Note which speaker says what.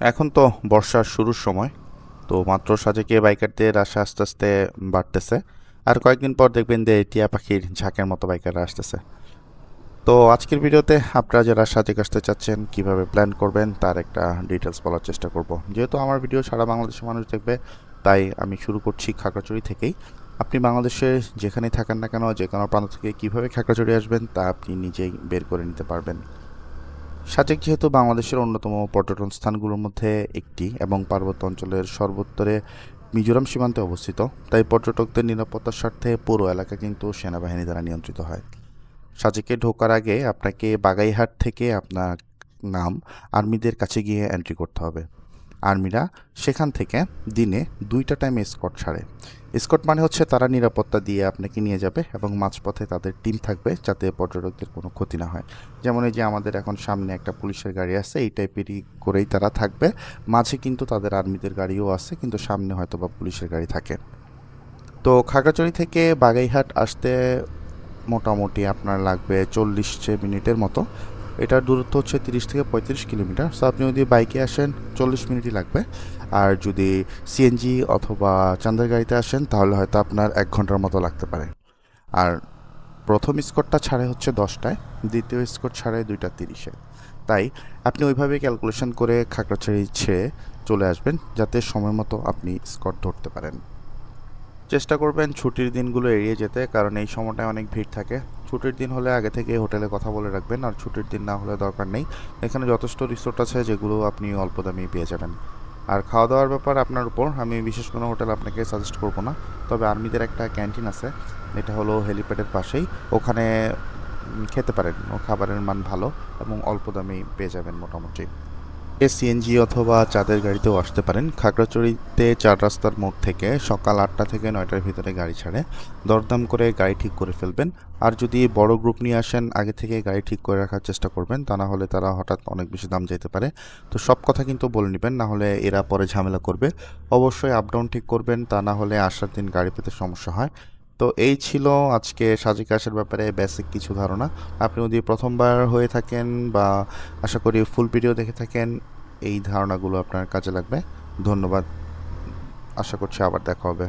Speaker 1: এখন তো বর্ষার শুরুর সময়, তো মাত্র সাজেকে বাইকারদের আশা আস্তে আস্তে বাড়তেছে। আর কয়েকদিন পর দেখবেন যে টিয়া পাখির ঝাঁকের মতো বাইকাররা আসতেছে। তো আজকের ভিডিওতে আপনারা যারা সাজেক আসতে চাচ্ছেন, কীভাবে প্ল্যান করবেন, তার একটা ডিটেলস বলার চেষ্টা করব। যেহেতু আমার ভিডিও সারা বাংলাদেশের মানুষ দেখবে, তাই আমি শুরু করছি খাগড়াছড়ি থেকেই। আপনি বাংলাদেশে যেখানেই থাকেন না কেন যে কোনো প্রান্ত থেকে কীভাবে খাগড়াছড়ি আসবেন, তা আপনি নিজেই বের করে নিতে পারবেন। সাজেক যেহেতু বাংলাদেশের অন্যতম পর্যটন স্থানগুলোর মধ্যে একটি এবং পার্বত্য অঞ্চলের সর্বোত্তরে মিজোরাম সীমান্তে অবস্থিত, তাই পর্যটকদের নিরাপত্তার স্বার্থে পুরো এলাকা কিন্তু সেনাবাহিনী দ্বারা নিয়ন্ত্রিত হয়। সাজেকে ঢোকার আগে আপনাকে বাগাইহাট থেকে আপনার নাম আর্মিদের কাছে গিয়ে এন্ট্রি করতে হবে। আর্মিরা সেখান থেকে দিনে দুইটা টাইমে স্কট ছাড়ে স্কট মানে হচ্ছে তারা নিরাপত্তা দিয়ে আপনাকে নিয়ে যাবে এবং মাঝপথে তাদের টিম থাকবে যাতে পর্যটকদের কোনো ক্ষতি না হয়। যেমন এই যে আমাদের এখন সামনে একটা পুলিশের গাড়ি আছে, এই টাইপেরই করেই তারা থাকবে। মাঝে কিন্তু তাদের আর্মিদের গাড়িও আছে, কিন্তু সামনে হয়তো বা পুলিশের গাড়ি থাকে। তো খাগড়াছড়ি থেকে বাগাইহাট আসতে মোটামুটি আপনার লাগবে চল্লিশ মিনিটের মতো। এটার দূরত্ব হচ্ছে তিরিশ থেকে পঁয়ত্রিশ কিলোমিটার। সো আপনি যদি বাইকে আসেন, চল্লিশ মিনিটই লাগবে। আর যদি সিএনজি অথবা চান্দের গাড়িতে আসেন, তাহলে হয়তো আপনার এক ঘণ্টার মতো লাগতে পারে। আর প্রথম স্কোরটা ছাড়ে হচ্ছে দশটায়, দ্বিতীয় স্কোর ছাড়ে দুইটা তিরিশে। তাই আপনি ওইভাবে ক্যালকুলেশন করে খাগড়াছড়ি ছেড়ে চলে আসবেন, যাতে সময় মতো আপনি স্কট ধরতে পারেন। চেষ্টা করবেন ছুটির দিনগুলো এড়িয়ে যেতে, কারণ এই সময়টায় অনেক ভিড় থাকে। ছুটির দিন হলে আগে থেকে হোটেলে কথা বলে রাখবেন, আর ছুটির দিন না হলে দরকার নেই। এখানে যথেষ্ট রিসোর্ট আছে যেগুলো আপনি অল্প দামেই পেয়ে যাবেন। আর খাওয়া দাওয়ার ব্যাপার আপনার উপর, আমি বিশেষ কোনো হোটেল আপনাকে সাজেস্ট করব না। তবে আর্মিদের একটা ক্যান্টিন আছে, এটা হলো হেলিপ্যাডের পাশেই। ওখানে খেতে পারেন, ও খাবারের মান ভালো এবং অল্প দামেই পেয়ে যাবেন মোটামুটি। সিএনজি অথবা চাঁদের গাড়িতেও আসতে পারেন। খাগড়াচড়িতে চার রাস্তার মোড় থেকে সকাল আটটা থেকে নয়টার ভিতরে গাড়ি ছাড়ে। দরদাম করে গাড়ি ঠিক করে ফেলবেন। আর যদি বড় গ্রুপ নিয়ে আসেন, আগে থেকে গাড়ি ঠিক করে রাখার চেষ্টা করবেন, তা না হলে তারা হঠাৎ অনেক বেশি দাম যেতে পারে। তো সব কথা কিন্তু বলে নেবেন, না হলে এরা পরে ঝামেলা করবে। অবশ্যই আপ ডাউন ঠিক করবেন, তা না হলে আসার দিন গাড়ি পেতে সমস্যা হয়। তো এই ছিল আজকে সাজিক আসার ব্যাপারে বেসিক কিছু ধারণা। আপনি যদি প্রথমবার হয়ে থাকেন বা আশা করি ফুল ভিডিও দেখে থাকেন এই ধারণাগুলো আপনার কাজে লাগবে। ধন্যবাদ। আশা করছি আবার দেখা হবে।